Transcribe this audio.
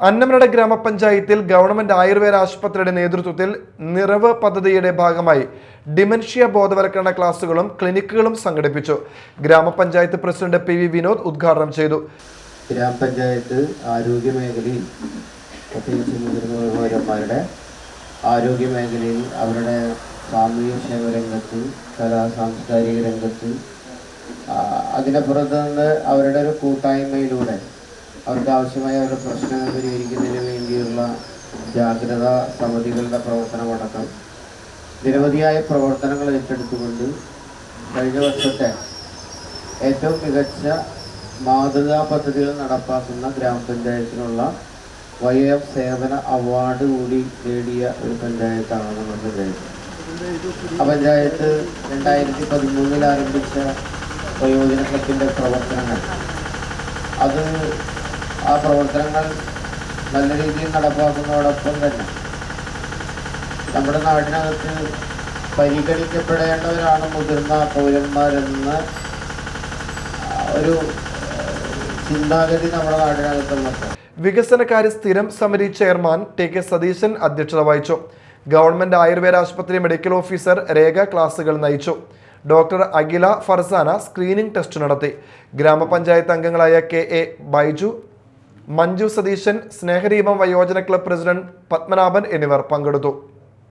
അന്നമനട ഗ്രാമപഞ്ചായത്തിൽ ഗവൺമെന്റ് ആയുർവേദ ആശുപത്രിയുടെ നേതൃത്വത്തിൽ നിറവ് പദ്ധതിയുടെ ഭാഗമായി ഡിമൻഷ്യ ബോധവൽക്കരണ ക്ലാസുകളും ക്ലിനിക്കുകളും സംഘടിപ്പിച്ചു. ഗ്രാമപഞ്ചായത്ത് പ്രസിഡന്റ് പി വി വിനോദ് ഉദ്ഘാടനം ചെയ്തു. ഗ്രാമപഞ്ചായത്ത് ആരോഗ്യ മേഖലയിൽ പ്രത്യേകിച്ച് മുതിർന്ന ആരോഗ്യ മേഖലയിൽ അവരുടെ സാമൂഹ്യ ക്ഷേമ രംഗത്ത് കലാ സാംസ്കാരിക രംഗത്ത് അതിനപ്പുറത്ത് നിന്ന് അവരുടെ ഒരു കൂട്ടായ്മയിലൂടെ അവർക്ക് ആവശ്യമായ അവരുടെ പ്രശ്നങ്ങൾ പരിഹരിക്കുന്നതിന് വേണ്ടിയുള്ള ജാഗ്രതാ സമിതികളുടെ പ്രവർത്തനമടക്കം. നിരവധിയായ പ്രവർത്തനങ്ങൾ ഏറ്റെടുത്തുകൊണ്ട് കഴിഞ്ഞ വർഷത്തെ ഏറ്റവും മികച്ച മാതൃകാ പദ്ധതികൾ നടപ്പാക്കുന്ന ഗ്രാമപഞ്ചായത്തിനുള്ള വൈ എഫ് സേവന അവാർഡ് കൂടി നേടിയ ഒരു പഞ്ചായത്താണ് നമ്മുടെ പഞ്ചായത്ത് ആ പഞ്ചായത്ത് രണ്ടായിരത്തി പതിമൂന്നിൽ ആരംഭിച്ച വയോജന ക്ലബിന്റെ പ്രവർത്തനങ്ങൾ. അത് പ്രവർത്തനങ്ങൾ നല്ല രീതിയിൽ നടപ്പാക്കുന്നതോടൊപ്പം തന്നെ നമ്മുടെ നാടിനകത്ത് പരിഗണിക്കപ്പെടേണ്ടവരാണ് മുതിർന്ന പൗരന്മാരെന്ന് ഒരു ചിന്താഗതി നമ്മുടെ നാടിനകത്തുള്ളപ്പോൾ. വികസനകാര്യ സ്ഥിരം സമിതി ചെയർമാൻ ടി കെ സതീശൻ അധ്യക്ഷത വഹിച്ചു. ഗവൺമെന്റ് ആയുർവേദ ആശുപത്രി മെഡിക്കൽ ഓഫീസർ രേഖ ക്ലാസുകൾ നയിച്ചു. Doctor Akhila Farsana screening test നടത്തി. ഗ്രാമപഞ്ചായത്ത് അംഗങ്ങളായ കെ എ ബൈജു മഞ്ജു സതീശൻ സ്നേഹദീപം വയോജന ക്ലബ് പ്രസിഡന്റ് പത്മനാഭൻ എന്നിവർ പങ്കെടുത്തു.